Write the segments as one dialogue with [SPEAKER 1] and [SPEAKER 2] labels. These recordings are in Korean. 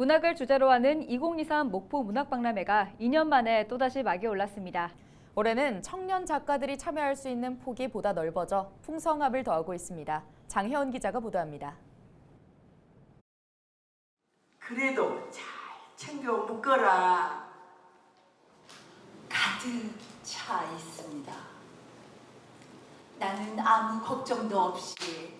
[SPEAKER 1] 문학을 주제로 하는 2023 목포 문학박람회가 2년 만에 또다시 막이 올랐습니다.
[SPEAKER 2] 올해는 청년 작가들이 참여할 수 있는 폭이 보다 넓어져 풍성함을 더하고 있습니다. 장혜원 기자가 보도합니다.
[SPEAKER 3] 그래도 잘 챙겨 묶어라.
[SPEAKER 4] 가득 차 있습니다. 나는 아무 걱정도 없이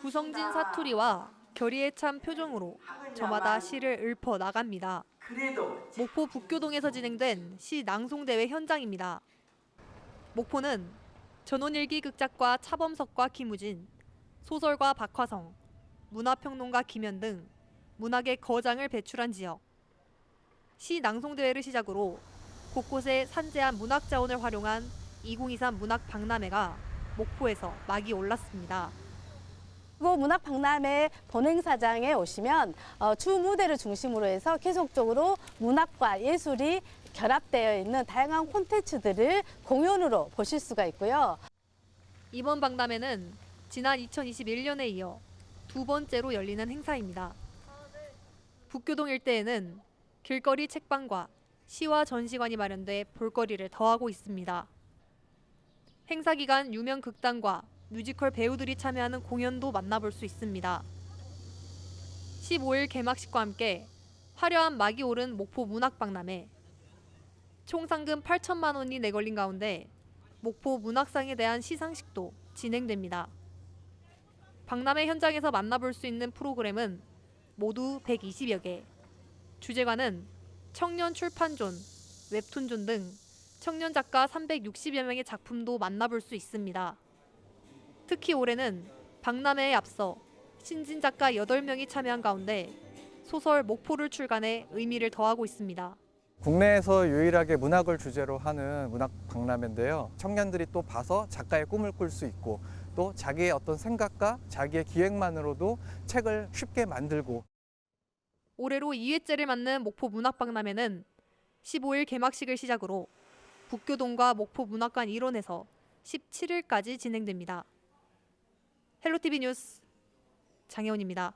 [SPEAKER 5] 구성진 사투리와 결의에 찬 표정으로 저마다 시를 읊어 나갑니다. 목포 북교동에서 진행된 시 낭송 대회 현장입니다. 목포는 전원일기 극작가 차범석과 김우진, 소설가 박화성, 문화평론가 김현 등 문학의 거장을 배출한 지역. 시 낭송 대회를 시작으로 곳곳에 산재한 문학 자원을 활용한 2023 문학 박람회가 목포에서 막이 올랐습니다.
[SPEAKER 6] 고 문학 박람회 본행사장에 오시면 어, 주 무대를 중심으로 해서 계속적으로 문학과 예술이 결합되어 있는 다양한 콘텐츠들을 공연으로 보실 수가 있고요.
[SPEAKER 5] 이번 박람회는 지난 2021년에 이어 두 번째로 열리는 행사입니다. 북교동 일대에는 길거리 책방과 시와 전시관이 마련돼 볼거리를 더하고 있습니다. 행사 기간 유명 극단과 뮤지컬 배우들이 참여하는 공연도 만나볼 수 있습니다. 15일 개막식과 함께 화려한 막이 오른 목포 문학박람회. 총 상금 8천만 원이 내걸린 가운데 목포 문학상에 대한 시상식도 진행됩니다. 박람회 현장에서 만나볼 수 있는 프로그램은 모두 120여 개. 주제가는 청년 출판존, 웹툰존 등 청년 작가 360여 명의 작품도 만나볼 수 있습니다. 특히 올해는 박람회에 앞서 신진 작가 8명이 참여한 가운데 소설 목포를 출간해 의미를 더하고 있습니다.
[SPEAKER 7] 국내에서 유일하게 문학을 주제로 하는 문학 박람회인데요. 청년들이 또 봐서 작가의 꿈을 꿀 수 있고 또 자기의 어떤 생각과 자기의 기획만으로도 책을 쉽게 만들고
[SPEAKER 5] 올해로 2회째를 맞는 목포 문학 박람회는 15일 개막식을 시작으로 북교동과 목포 문학관 일원에서 17일까지 진행됩니다. 헬로티비 뉴스 장혜원입니다.